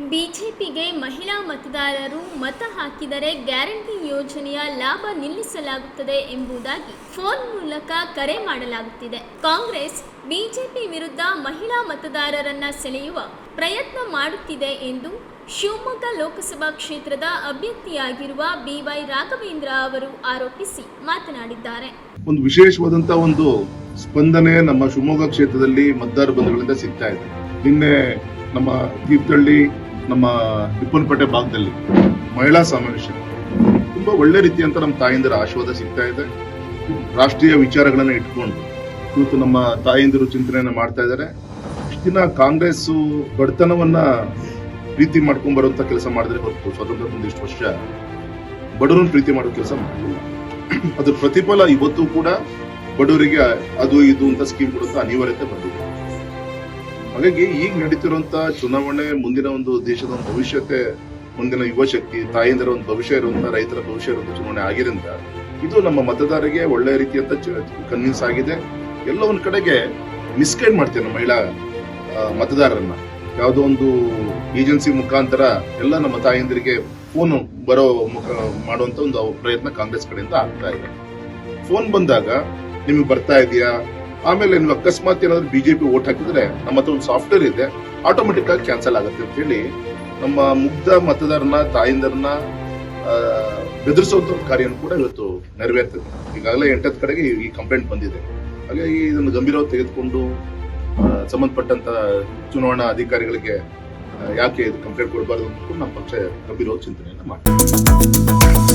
ಬಿಜೆಪಿಗೆ ಮಹಿಳಾ ಮತದಾರರು ಮತ ಹಾಕಿದರೆ ಗ್ಯಾರಂಟಿ ಯೋಜನೆಯ ಲಾಭ ನಿಲ್ಲಿಸಲಾಗುತ್ತದೆ ಎಂಬುದಾಗಿ ಫೋನ್ ಮೂಲಕ ಕರೆ ಮಾಡಲಾಗುತ್ತಿದೆ. ಕಾಂಗ್ರೆಸ್, ಬಿಜೆಪಿ ವಿರುದ್ಧ ಮಹಿಳಾ ಮತದಾರರನ್ನ ಸೆಳೆಯುವ ಪ್ರಯತ್ನ ಮಾಡುತ್ತಿದೆ ಎಂದು ಶಿವಮೊಗ್ಗ ಲೋಕಸಭಾ ಕ್ಷೇತ್ರದ ಅಭ್ಯರ್ಥಿಯಾಗಿರುವ ಬಿವೈ ರಾಘವೇಂದ್ರ ಅವರು ಆರೋಪಿಸಿ ಮಾತನಾಡಿದ್ದಾರೆ. ಒಂದು ವಿಶೇಷವಾದಂತಹ ಒಂದು ಸ್ಪಂದನೆ ನಮ್ಮ ಶಿವಮೊಗ್ಗ ಕ್ಷೇತ್ರದಲ್ಲಿ ಮತದಾರ ಬಂಧುಗಳಿಂದ ಸಿಗ್ತಾ ಇದೆ. ನಿನ್ನೆ ನಮ್ಮ ತೀರ್ಥಹಳ್ಳಿ ನಮ್ಮ ಹಿಪ್ಪನಪೇಟೆ ಭಾಗದಲ್ಲಿ ಮಹಿಳಾ ಸಮಾವೇಶ. ತುಂಬಾ ಒಳ್ಳೆ ರೀತಿಯಂತ ನಮ್ಮ ತಾಯಿಂದರ ಆಶೀರ್ವಾದ ಸಿಗ್ತಾ ಇದೆ. ರಾಷ್ಟ್ರೀಯ ವಿಚಾರಗಳನ್ನು ಇಟ್ಕೊಂಡು ಇವತ್ತು ನಮ್ಮ ತಾಯಿಂದರು ಚಿಂತನೆಯನ್ನು ಮಾಡ್ತಾ ಇದ್ದಾರೆ. ದಿನ ಕಾಂಗ್ರೆಸ್ ಬಡತನವನ್ನ ಪ್ರೀತಿ ಮಾಡ್ಕೊಂಡ್ ಬರುವಂತ ಕೆಲಸ ಮಾಡಿದ್ರೆ ಹೊರತು ಸ್ವತಂತ್ರ ಒಂದಿಷ್ಟು ವರ್ಷ ಬಡವರನ್ನು ಪ್ರೀತಿ ಮಾಡೋ ಕೆಲಸ ಮಾಡಿಲ್ಲ ಅದ್ರ ಪ್ರತಿಫಲ ಇವತ್ತು ಕೂಡ ಬಡವರಿಗೆ ಅದು ಇದು ಅಂತ ಸ್ಕೀಮ್ ಕೊಡುವಂತ ಅನಿವಾರ್ಯತೆ ಬಂದಿದೆ. ಹಾಗಾಗಿ ಈಗ ನಡೀತಿರುವಂತ ಚುನಾವಣೆ, ಮುಂದಿನ ಒಂದು ದೇಶದ ಒಂದು ಭವಿಷ್ಯತೆ ಮುಂದಿನ ಯುವ ಶಕ್ತಿ ತಾಯಂದಿರ ಒಂದು ಭವಿಷ್ಯ ಇರುವಂತ, ರೈತರ ಭವಿಷ್ಯ ಇರುವಂತ ಚುನಾವಣೆ ಆಗಿರಿಂದ ಇದು ನಮ್ಮ ಮತದಾರರಿಗೆ ಒಳ್ಳೆ ರೀತಿಯಂತ ಕನ್ವಿನ್ಸ್ ಆಗಿದೆ. ಎಲ್ಲ ಒಂದ್ ಕಡೆಗೆ ಮಿಸ್ಗೈಡ್ ಮಾಡ್ತೇವೆ ನಮ್ಮ ಮಹಿಳಾ ಮತದಾರರನ್ನ. ಯಾವುದೋ ಒಂದು ಏಜೆನ್ಸಿ ಮುಖಾಂತರ ಎಲ್ಲ ನಮ್ಮ ತಾಯಂದಿರಿಗೆ ಫೋನ್ ಬರೋ ಮುಖ, ಮಾಡುವಂತ ಒಂದು ಪ್ರಯತ್ನ ಕಾಂಗ್ರೆಸ್ ಕಡೆಯಿಂದ ಆಗ್ತಾ ಇದೆ. ಫೋನ್ ಬಂದಾಗ, ನಿಮಗೆ ಬರ್ತಾ ಇದೆಯಾ? ಆಮೇಲೆ ನೀವು ಅಕಸ್ಮಾತ್ ಏನಾದ್ರು ಬಿಜೆಪಿ ಓಟ್ ಹಾಕಿದ್ರೆ ನಮ್ಮ ಹತ್ರ ಒಂದು ಸಾಫ್ಟ್ವೇರ್ ಇದೆ ಆಟೋಮೆಟಿಕ್ ಆಗಿ ಕ್ಯಾನ್ಸಲ್ ಆಗುತ್ತೆ ಅಂತ ಹೇಳಿ ನಮ್ಮ ಮುಗ್ಧ ಮತದಾರನ, ತಾಯಿಂದರನ್ನ ಬೆದರಿಸುವಂತ ಒಂದು ಕೂಡ ಇವತ್ತು ನೆರವೇರ್ತದೆ. ಈಗಾಗಲೇ ಎಂಟತ್ತು ಕಡೆಗೆ ಈ- ಕಂಪ್ಲೇಂಟ್ ಬಂದಿದೆ. ಹಾಗಾಗಿ ಇದನ್ನು ಗಂಭೀರವಾಗಿ ತೆಗೆದುಕೊಂಡು ಸಂಬಂಧಪಟ್ಟಂತ ಚುನಾವಣಾ ಅಧಿಕಾರಿಗಳಿಗೆ ಯಾಕೆ ಇದು ಕಂಪ್ಲೇಂಟ್ ಕೊಡಬಾರ್ದು ಅಂತ ನಮ್ಮ ಪಕ್ಷ ಗಂಭೀರವಾಗಿ ಚಿಂತನೆಯನ್ನ ಮಾಡ್ತೀವಿ